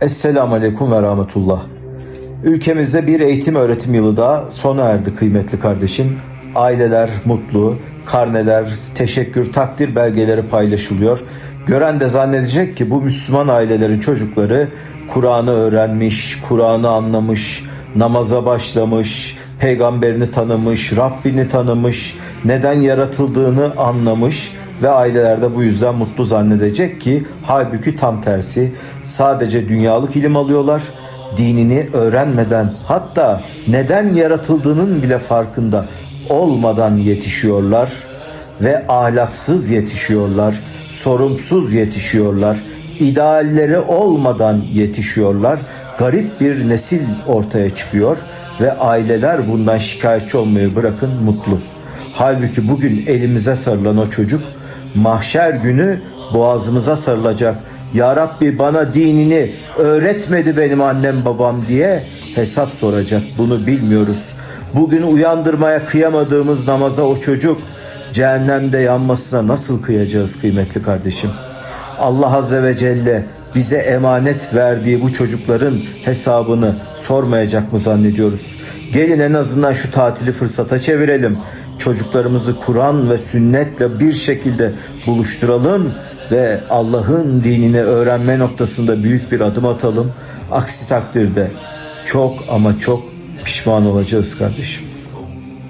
Esselamu Aleyküm ve Rahmetullah. Ülkemizde bir eğitim öğretim yılı daha sona erdi kıymetli kardeşim. Aileler mutlu, karneler, teşekkür, takdir belgeleri paylaşılıyor. Gören de zannedecek ki bu Müslüman ailelerin çocukları Kur'an'ı öğrenmiş, Kur'an'ı anlamış, namaza başlamış, peygamberini tanımış, Rabbini tanımış, neden yaratıldığını anlamış ve aileler de bu yüzden mutlu zannedecek ki halbuki tam tersi sadece dünyalık ilim alıyorlar dinini öğrenmeden hatta neden yaratıldığının bile farkında olmadan yetişiyorlar ve ahlaksız yetişiyorlar, sorumsuz yetişiyorlar, idealleri olmadan yetişiyorlar. Garip bir nesil ortaya çıkıyor ve aileler bundan şikayetçi olmayı bırakın mutlu. Halbuki bugün elimize sarılan o çocuk mahşer günü boğazımıza sarılacak. Ya Rabbi bana dinini öğretmedi benim annem babam diye hesap soracak. Bunu bilmiyoruz. Bugün uyandırmaya kıyamadığımız namaza o çocuk cehennemde yanmasına nasıl kıyacağız kıymetli kardeşim? Allah Azze ve Celle bize emanet verdiği bu çocukların hesabını sormayacak mı zannediyoruz? Gelin en azından şu tatili fırsata çevirelim. Çocuklarımızı Kur'an ve sünnetle bir şekilde buluşturalım ve Allah'ın dinini öğrenme noktasında büyük bir adım atalım. Aksi takdirde çok ama çok pişman olacağız kardeşim.